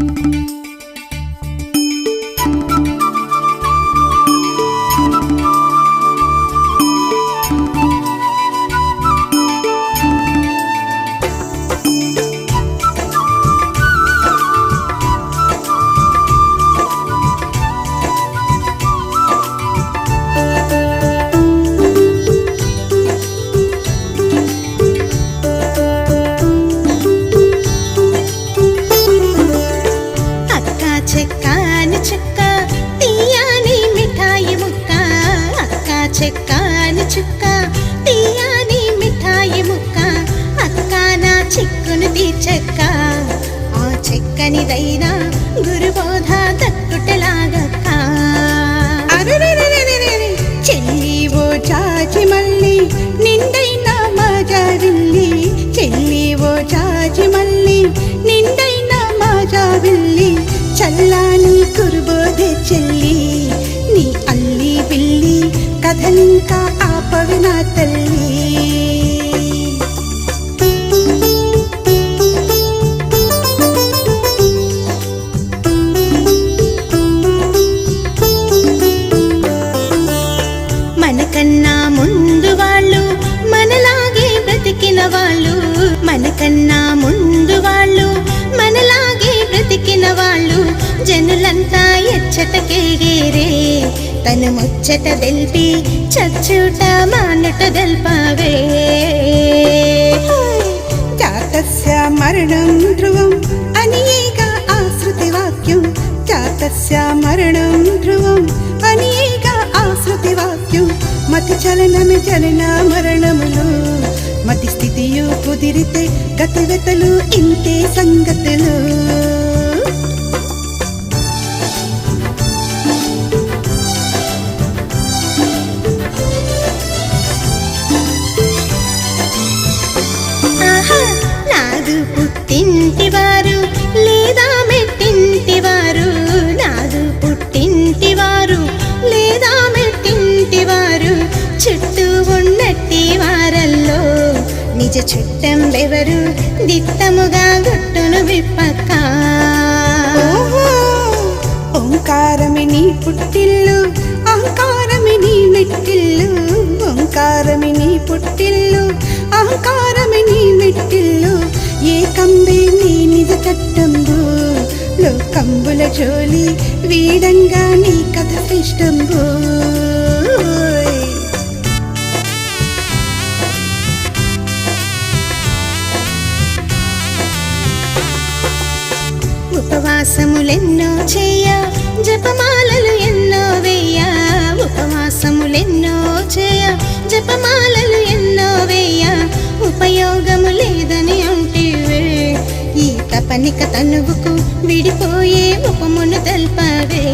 అక్క చెక్క అని చుక్క తీయాని మిఠాయి ముక్క అక్క నా చిక్కును తీర్చక్క. ఆ చెక్కనిదైనా గురు ఎచ్చటకేగేరే తను ముచ్చట తెల్పి చచ్చుట మానుట తెల్పవే జాతస్య మరణం ధ్రువం అనేక ఆశ్రుతి వాక్యం. జాతస్య మరణం ధ్రువం అనేక ఆశ్రుతి వాక్యం. మతి చలనమి చలన మరణములు మతి స్థితియు కుదిరితే గతిగతలు ఇంతే సంగతులు. పుట్టింటివారు లేదా మెట్టింటివారు? నాదు పుట్టింటివారు లేదా మెట్టింటివారు? చుట్టూ ఉన్నట్టి వారల్లో నిజ చుట్టం ఎవరు? దిట్టముగా గుట్టును విప్పక్క. ఓంకారమి నీ పుట్టిల్లు అహంకారమి జోలి వీడంగా నీ కథ ఇష్టం ఉపవాసములెన్నో చేయ జపమాలలు ఎన్నో వేయ. ఉపవాసములెన్నో చేయ జపమాలలు ఎన్నో వేయ. ఉపయోగ తపనిక తనువుకు విడిపోయే ముఖమును తెల్పవే.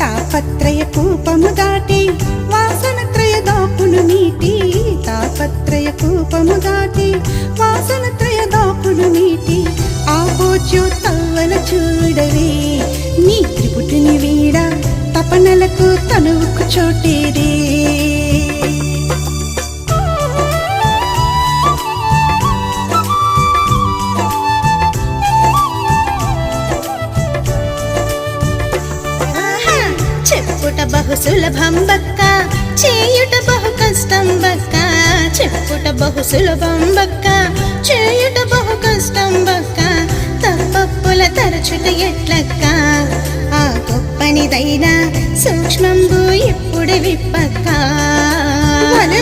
తాపత్రయ కూపము దాటి వాసనత్రయ దాపును నీటి. తాపత్రయ కూపము దాటి వాసనత్రయ దాపును నీటి. ఆపోచో తవ్వన చూడవే నీ త్రిపుటిని వీడ తపనలకు తనువుకు చోటేదే. సులభం బక్క. చేయుట బహు కష్టం బక్క. చెప్పుట బహు సులభం బక్క. చేయుట బహు కష్టం బక్క. తప్పప్పుల తరచుట ఎట్లక్క? ఆ గొప్పనిదైనా సూక్ష్మంబు ఇప్పుడు విప్పక్క? బలె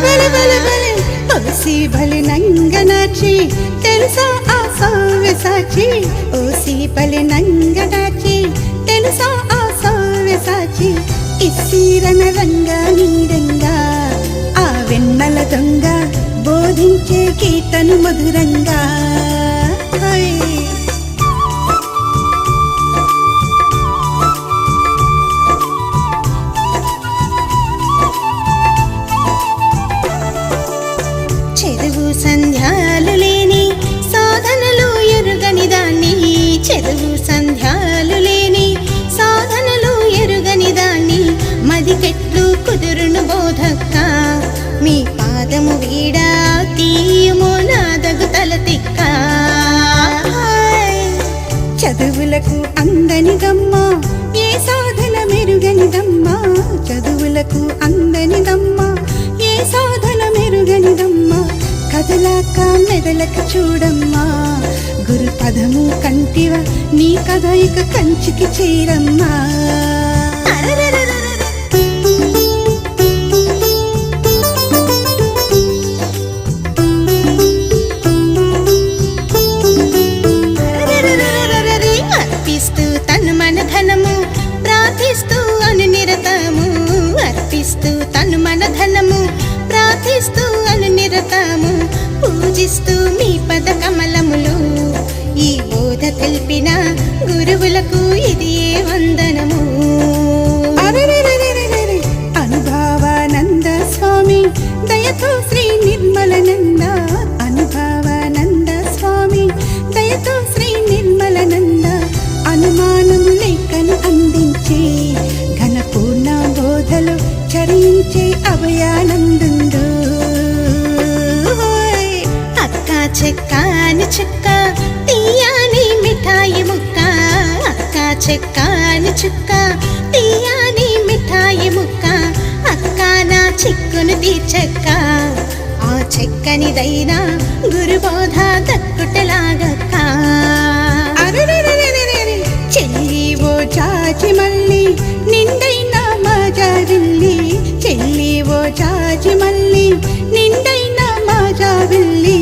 ఓసి బలి నంగనాచి. తెలుసా ఆ సావ్య సాచి? ఓసి బలి నంగనాచి. తెలుసా ఆ సావ్య సాచి? ఇస్సిరన రంగా నీరంగా ఆ వెన్నల దొంగ బోధించే కీర్తను మధురంగా. మదికెట్లు కుదురును బోధక్క. మీ పాదము వీడా తీయమో నాదగు తల చదువులకు అందని గమ్మ ఏ సాధన మెరుగనిదమ్మా చదువులకు అందనిదమ్మా ఏ సాధన మెరుగనిదమ్మా కదలాక మెదలక చూడమ్మా గురు పదము కంటివ నీ కథ ఇక కంచికి చేరమ్మా. పూజిస్తూ మీ పద కమలములు ఈ బోధ తెలిపిన గురువులకు ఇది ఏ వందనము? అనుభవానంద స్వామి దయతో శ్రీ నిర్మలనంద. అనుభవానంద స్వామి దయతో శ్రీ నిర్మలనంద. అనుమానము లేఖను అందించే ఘనపూర్ణ బోధలు చరించే అభయానందుందో. అక్క చెక్కాని చెక్క తీయాని మిఠాయి ముక్క. అక్క చెక్కాని చుక్క తీయాని మిఠాయి ముక్క. అక్క నా చిక్కును తీర్చక్క ఆ చెక్కనిదైనా గురుబోధ దక్కుటలాగక్క. చెల్లి ఓ చాచి మళ్ళీ నిండైన మాజావిల్లి. చెల్లి ఓ చాచి మళ్ళీ నిండైన మాజావిల్లి.